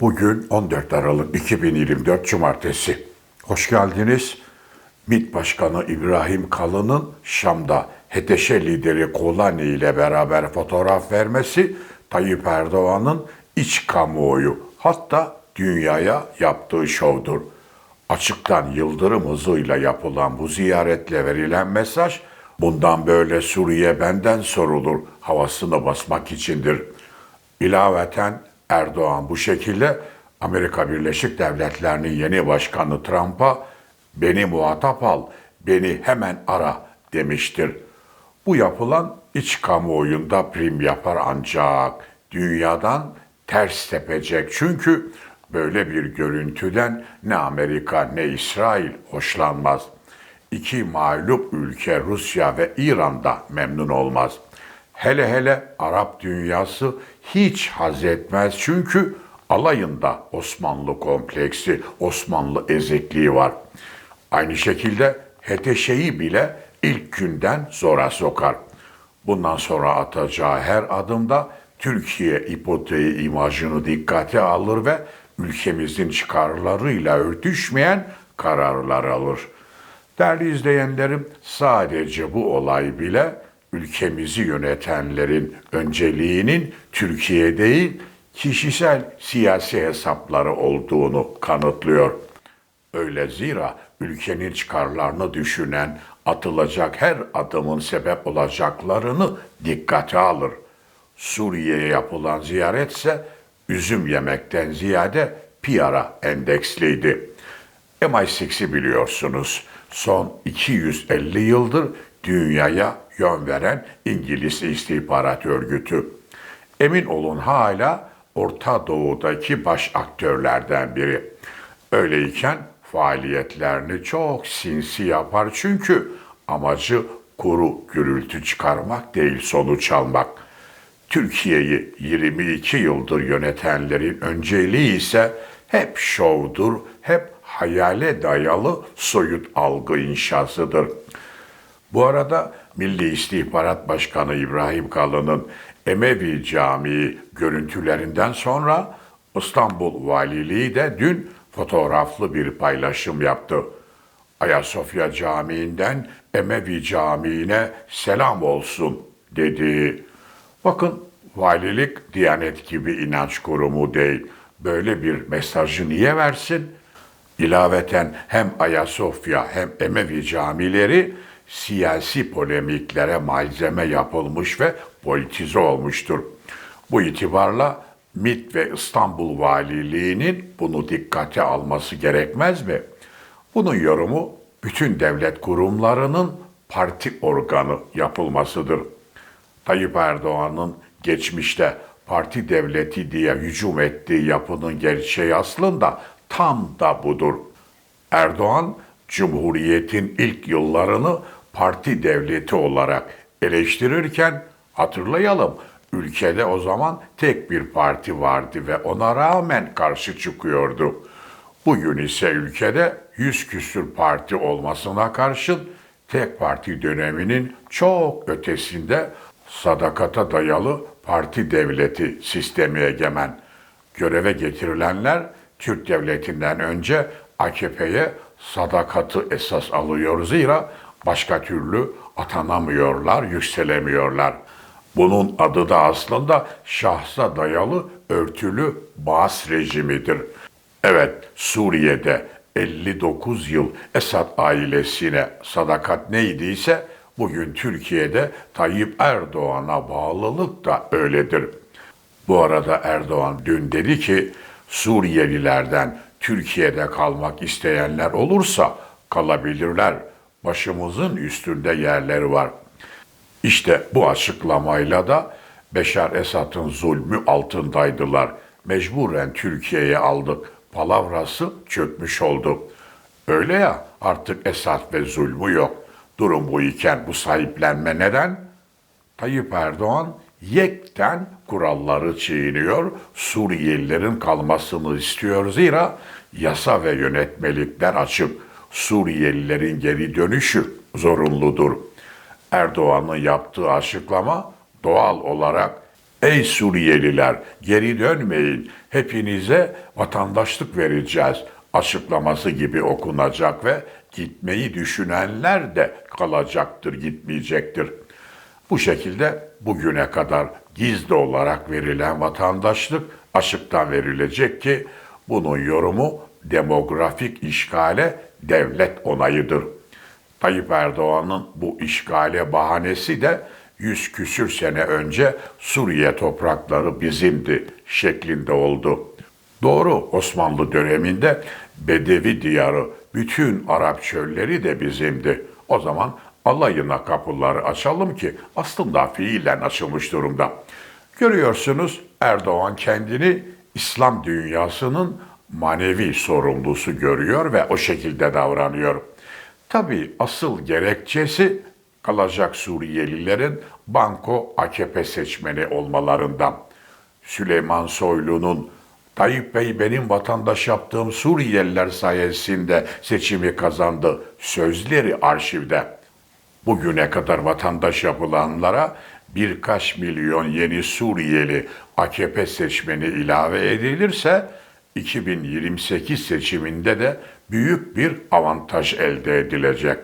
Bugün 14 Aralık 2024 Cumartesi. Hoş geldiniz. MİT Başkanı İbrahim Kalın'ın Şam'da HDŞ lideri Kolani ile beraber fotoğraf vermesi Tayyip Erdoğan'ın iç kamuoyu hatta dünyaya yaptığı şovdur. Açıktan yıldırım hızıyla yapılan bu ziyaretle verilen mesaj bundan böyle Suriye benden sorulur havasını basmak içindir. İlaveten Erdoğan bu şekilde Amerika Birleşik Devletleri'nin yeni başkanı Trump'a beni muhatap al, beni hemen ara demiştir. Bu yapılan iç kamuoyunda prim yapar ancak dünyadan ters tepecek. Çünkü böyle bir görüntüden ne Amerika ne İsrail hoşlanmaz. İki mağlup ülke Rusya ve İran da memnun olmaz. Hele hele Arap dünyası hiç haz etmez çünkü alayında Osmanlı kompleksi, Osmanlı ezikliği var. Aynı şekilde HTŞ'yi bile ilk günden zora sokar. Bundan sonra atacağı her adımda Türkiye ipoteği imajını dikkate alır ve ülkemizin çıkarlarıyla örtüşmeyen kararlar alır. Değerli izleyenlerim, sadece bu olay bile ülkemizi yönetenlerin önceliğinin Türkiye değil, kişisel siyasi hesapları olduğunu kanıtlıyor. Öyle zira ülkenin çıkarlarını düşünen, atılacak her adımın sebep olacaklarını dikkate alır. Suriye'ye yapılan ziyaretse üzüm yemekten ziyade piyara endeksliydi. MI6'i biliyorsunuz. Son 250 yıldır dünyaya yön veren İngiliz istihbarat örgütü. Emin olun hala Orta Doğu'daki baş aktörlerden biri. Öyleyken faaliyetlerini çok sinsi yapar çünkü amacı kuru gürültü çıkarmak değil sonuç almak. Türkiye'yi 22 yıldır yönetenlerin önceliği ise hep şovdur, hep hayale dayalı soyut algı inşasıdır. Bu arada Milli İstihbarat Başkanı İbrahim Kalın'ın Emevi Camii görüntülerinden sonra İstanbul Valiliği de dün fotoğraflı bir paylaşım yaptı. Ayasofya Camii'nden Emevi Camii'ne selam olsun dedi. Bakın valilik Diyanet gibi inanç kurumu değil. Böyle bir mesajı niye versin? İlaveten hem Ayasofya hem Emevi camileri siyasi polemiklere malzeme yapılmış ve politize olmuştur. Bu itibarla MİT ve İstanbul Valiliği'nin bunu dikkate alması gerekmez mi? Bunun yorumu bütün devlet kurumlarının parti organı yapılmasıdır. Tayyip Erdoğan'ın geçmişte parti devleti diye hücum ettiği yapının gerçeği aslında tam da budur. Erdoğan, Cumhuriyet'in ilk yıllarını parti devleti olarak eleştirirken hatırlayalım ülkede o zaman tek bir parti vardı ve ona rağmen karşı çıkıyordu. Bugün ise ülkede yüz küsür parti olmasına karşın tek parti döneminin çok ötesinde sadakata dayalı parti devleti sistemi egemen. Göreve getirilenler Türk devletinden önce AKP'ye sadakatı esas alıyor zira başka türlü atanamıyorlar, yükselemiyorlar. Bunun adı da aslında şahsa dayalı örtülü Baas rejimidir. Evet, Suriye'de 59 yıl Esad ailesine sadakat neydiyse bugün Türkiye'de Tayyip Erdoğan'a bağlılık da öyledir. Bu arada Erdoğan dün dedi ki Suriyelilerden Türkiye'de kalmak isteyenler olursa kalabilirler. Başımızın üstünde yerleri var. İşte bu açıklamayla da Beşar Esad'ın zulmü altındaydılar. Mecburen Türkiye'ye aldık. Palavrası çökmüş oldu. Öyle ya artık Esad ve zulmü yok. Durum bu iken bu sahiplenme neden? Tayyip Erdoğan yekten kuralları çiğniyor, Suriyelilerin kalmasını istiyor zira yasa ve yönetmelikler açık. Suriyelilerin geri dönüşü zorunludur. Erdoğan'ın yaptığı açıklama doğal olarak Ey Suriyeliler geri dönmeyin. Hepinize vatandaşlık vereceğiz açıklaması gibi okunacak ve gitmeyi düşünenler de kalacaktır, gitmeyecektir. Bu şekilde bugüne kadar gizli olarak verilen vatandaşlık açıktan verilecek ki bunun yorumu demografik işgale devlet onayıdır. Tayyip Erdoğan'ın bu işgale bahanesi de yüz küsür sene önce Suriye toprakları bizimdi şeklinde oldu. Doğru Osmanlı döneminde Bedevi diyarı, bütün Arap çölleri de bizimdi. O zaman alayına kapıları açalım ki aslında fiilen açılmış durumda. Görüyorsunuz Erdoğan kendini İslam dünyasının manevi sorumlusu görüyor ve o şekilde davranıyor. Tabii asıl gerekçesi kalacak Suriyelilerin banko AKP seçmeni olmalarından. Süleyman Soylu'nun Tayyip Bey benim vatandaş yaptığım Suriyeliler sayesinde seçimi kazandı sözleri arşivde. Bugüne kadar vatandaş yapılanlara birkaç milyon yeni Suriyeli AKP seçmeni ilave edilirse 2028 seçiminde de büyük bir avantaj elde edilecek.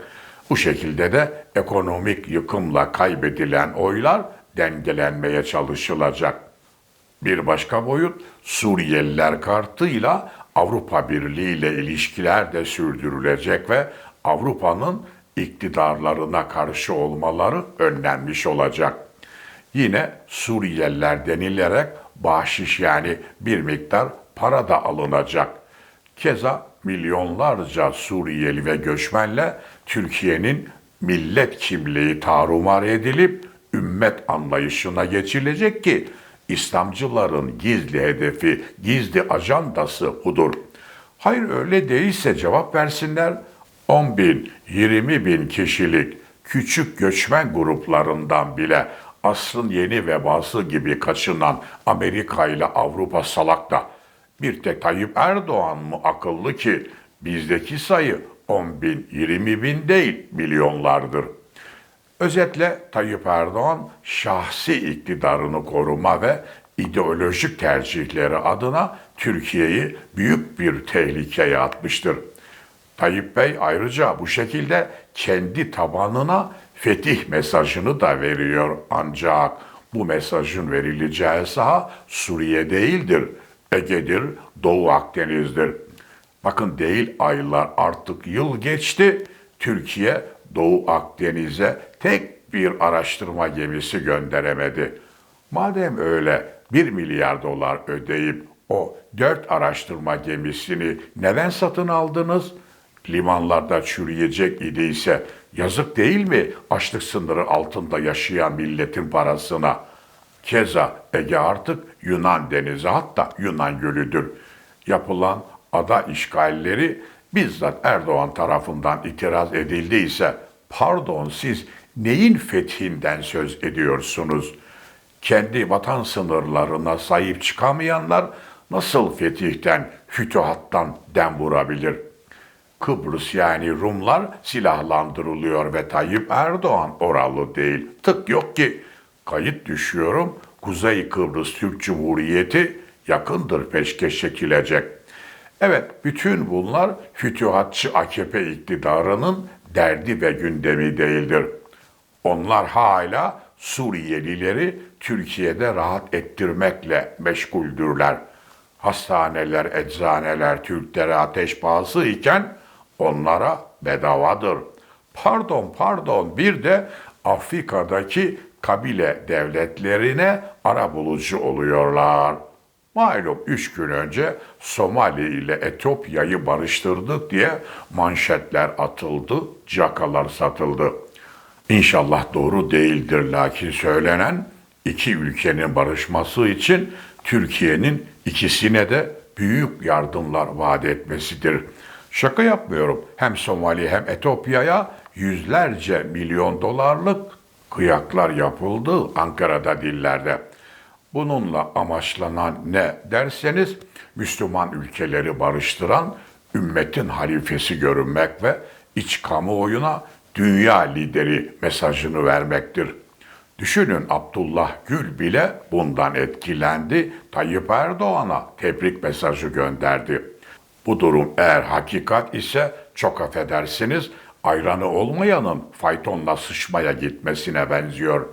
Bu şekilde de ekonomik yıkımla kaybedilen oylar dengelenmeye çalışılacak. Bir başka boyut Suriyeliler kartıyla Avrupa Birliği ile ilişkiler de sürdürülecek ve Avrupa'nın iktidarlarına karşı olmaları önlenmiş olacak. Yine Suriyeliler denilerek bahşiş yani bir miktar para da alınacak. Keza milyonlarca Suriyeli ve göçmenle Türkiye'nin millet kimliği tarumar edilip ümmet anlayışına geçilecek ki İslamcıların gizli hedefi, gizli ajandası budur. Hayır öyle değilse cevap versinler. 10 bin, 20 bin kişilik küçük göçmen gruplarından bile asrın yeni vebası gibi kaçınan Amerika ile Avrupa salakta. Bir tek Tayyip Erdoğan mı akıllı ki bizdeki sayı 10 bin, 20 bin değil milyonlardır. Özetle Tayyip Erdoğan şahsi iktidarını koruma ve ideolojik tercihleri adına Türkiye'yi büyük bir tehlikeye atmıştır. Tayyip Bey ayrıca bu şekilde kendi tabanına fetih mesajını da veriyor. Ancak bu mesajın verileceği saha Suriye değildir, Ege'dir, Doğu Akdeniz'dir. Bakın değil aylar artık yıl geçti. Türkiye Doğu Akdeniz'e tek bir araştırma gemisi gönderemedi. Madem öyle 1 milyar dolar ödeyip o 4 araştırma gemisini neden satın aldınız? Limanlarda çürüyecek idiyse yazık değil mi açlık sınırı altında yaşayan milletin parasına? Keza Ege artık Yunan denizi hatta Yunan gölüdür. Yapılan ada işgalleri bizzat Erdoğan tarafından itiraz edildiyse pardon siz neyin fethinden söz ediyorsunuz? Kendi vatan sınırlarına sahip çıkamayanlar nasıl fetihten, fütuhattan dem vurabilir? Kıbrıs yani Rumlar silahlandırılıyor ve Tayyip Erdoğan oralı değil. Tık yok ki. Kayıt düşüyorum. Kuzey Kıbrıs Türk Cumhuriyeti yakındır peşkeş çekilecek. Evet, bütün bunlar fütühatçı AKP iktidarının derdi ve gündemi değildir. Onlar hala Suriyelileri Türkiye'de rahat ettirmekle meşguldürler. Hastaneler, eczaneler Türklere ateş pahası iken onlara bedavadır. Pardon, pardon bir de Afrika'daki kabile devletlerine ara bulucu oluyorlar. Malum üç gün önce Somali ile Etiyopya'yı barıştırdık diye manşetler atıldı, cakalar satıldı. İnşallah doğru değildir lakin söylenen iki ülkenin barışması için Türkiye'nin ikisine de büyük yardımlar vaat etmesidir. Şaka yapmıyorum. Hem Somali hem Etiyopya'ya yüzlerce milyon dolarlık kıyaklar yapıldı Ankara'da dillerde. Bununla amaçlanan ne derseniz Müslüman ülkeleri barıştıran ümmetin halifesi görünmek ve iç kamuoyuna dünya lideri mesajını vermektir. Düşünün Abdullah Gül bile bundan etkilendi. Tayyip Erdoğan'a tebrik mesajı gönderdi. Bu durum eğer hakikat ise çok affedersiniz ayranı olmayanın faytonla sıçmaya gitmesine benziyor.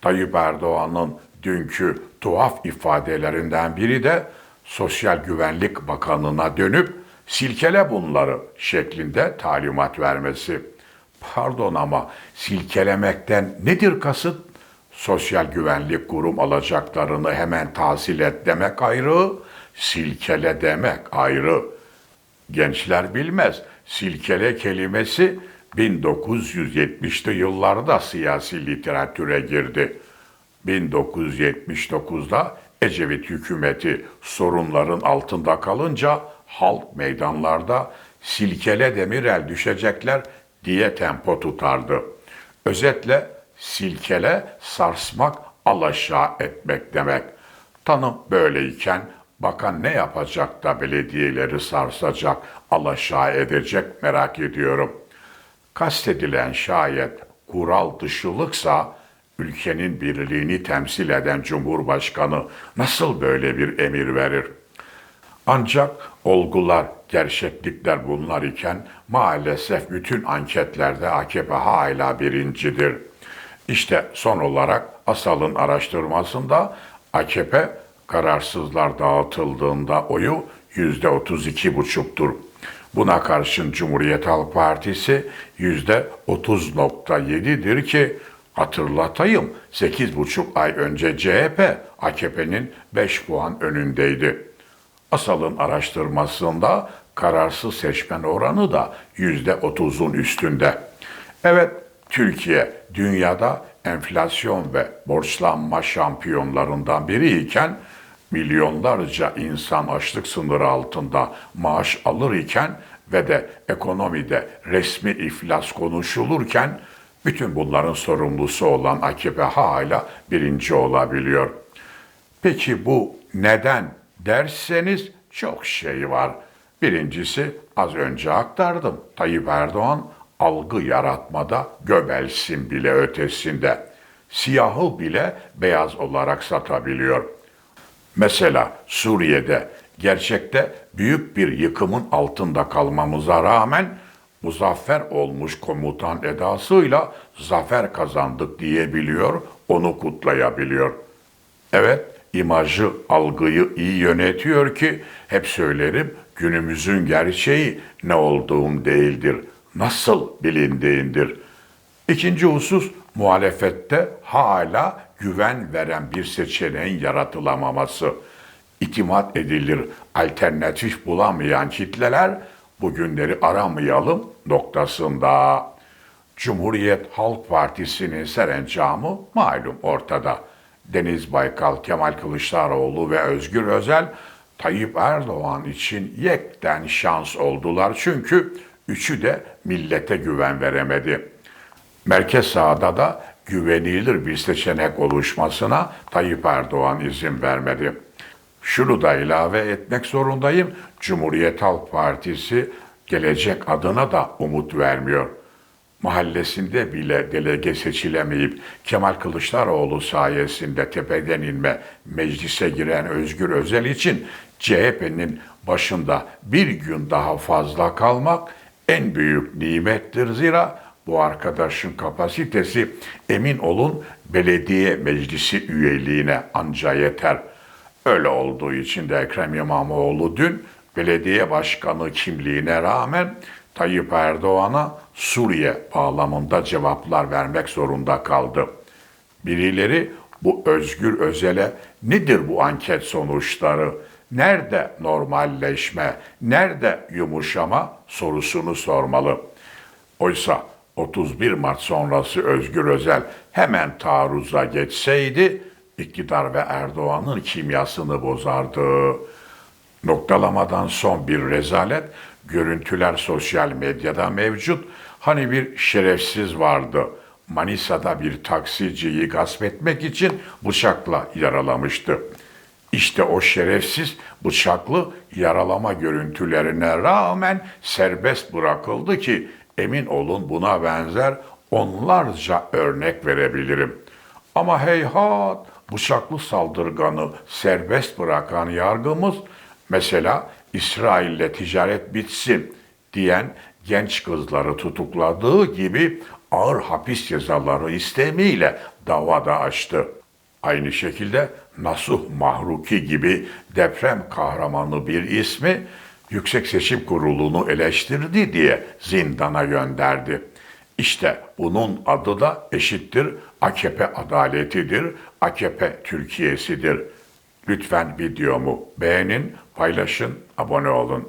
Tayyip Erdoğan'ın dünkü tuhaf ifadelerinden biri de Sosyal Güvenlik Bakanı'na dönüp silkele bunları şeklinde talimat vermesi. Pardon ama silkelemekten nedir kasıt? Sosyal güvenlik kurum alacaklarını hemen tahsil et demek ayrı, silkele demek ayrı. Gençler bilmez. Silkele kelimesi 1970'li yıllarda siyasi literatüre girdi. 1979'da Ecevit hükümeti sorunların altında kalınca halk meydanlarda silkele demirel düşecekler diye tempo tutardı. Özetle silkele sarsmak, alaşağı etmek demek. Tanım böyleyken bakan ne yapacak da belediyeleri sarsacak, alaşağı edecek merak ediyorum. Kastedilen şayet kural dışılıksa ülkenin birliğini temsil eden Cumhurbaşkanı nasıl böyle bir emir verir? Ancak olgular, gerçeklikler bunlar iken maalesef bütün anketlerde AKP hala birincidir. İşte son olarak Asal'ın araştırmasında AKP kararsızlar dağıtıldığında oyu yüzde 32 buçuktur. Buna karşın Cumhuriyet Halk Partisi yüzde 30.7'dir ki hatırlatayım 8,5 ay önce CHP AKP'nin 5 puan önündeydi. Asal'ın araştırmasında kararsız seçmen oranı da yüzde otuzun üstünde. Evet, Türkiye dünyada enflasyon ve borçlanma şampiyonlarından biriyken milyonlarca insan açlık sınırı altında maaş alır iken ve de ekonomide resmi iflas konuşulurken bütün bunların sorumlusu olan AKP hala birinci olabiliyor. Peki bu neden derseniz çok şey var. Birincisi az önce aktardım. Tayyip Erdoğan algı yaratmada Göbels'in bile ötesinde. Siyahı bile beyaz olarak satabiliyor. Mesela Suriye'de gerçekte büyük bir yıkımın altında kalmamıza rağmen muzaffer olmuş komutan edasıyla zafer kazandık diyebiliyor, onu kutlayabiliyor. Evet, imajı, algıyı iyi yönetiyor ki hep söylerim günümüzün gerçeği ne olduğum değildir, nasıl bilindiğindir. İkinci husus muhalefette hala güven veren bir seçeneğin yaratılamaması. İtimat edilir alternatif bulamayan kitleler bugünleri aramayalım noktasında. Cumhuriyet Halk Partisi'nin serencamı malum ortada. Deniz Baykal, Kemal Kılıçdaroğlu ve Özgür Özel Tayyip Erdoğan için yekten şans oldular. Çünkü üçü de millete güven veremedi. Merkez sağda da güvenilir bir seçenek oluşmasına Tayyip Erdoğan izin vermedi. Şunu da ilave etmek zorundayım. Cumhuriyet Halk Partisi gelecek adına da umut vermiyor. Mahallesinde bile delege seçilemeyip Kemal Kılıçdaroğlu sayesinde tepeden inme meclise giren Özgür Özel için CHP'nin başında bir gün daha fazla kalmak en büyük nimettir zira bu arkadaşın kapasitesi emin olun belediye meclisi üyeliğine anca yeter. Öyle olduğu için de Ekrem İmamoğlu dün belediye başkanı kimliğine rağmen Tayyip Erdoğan'a Suriye bağlamında cevaplar vermek zorunda kaldı. Birileri bu Özgür Özel'e nedir bu anket sonuçları, nerede normalleşme, nerede yumuşama sorusunu sormalı. Oysa 31 Mart sonrası Özgür Özel hemen taarruza geçseydi iktidar ve Erdoğan'ın kimyasını bozardı. Noktalamadan son bir rezalet, görüntüler sosyal medyada mevcut. Hani bir şerefsiz vardı. Manisa'da bir taksiciyi gasp etmek için bıçakla yaralamıştı. İşte o şerefsiz bıçaklı yaralama görüntülerine rağmen serbest bırakıldı ki emin olun buna benzer onlarca örnek verebilirim. Ama heyhat bıçaklı saldırganı serbest bırakan yargımız mesela İsrail'le ticaret bitsin diyen genç kızları tutukladığı gibi ağır hapis cezaları istemiyle davada açtı. Aynı şekilde Nasuh Mahruki gibi deprem kahramanı bir ismi Yüksek Seçim Kurulu'nu eleştirdi diye zindana gönderdi. İşte bunun adı da eşittir AKP adaletidir, AKP Türkiye'sidir. Lütfen videomu beğenin, paylaşın, abone olun.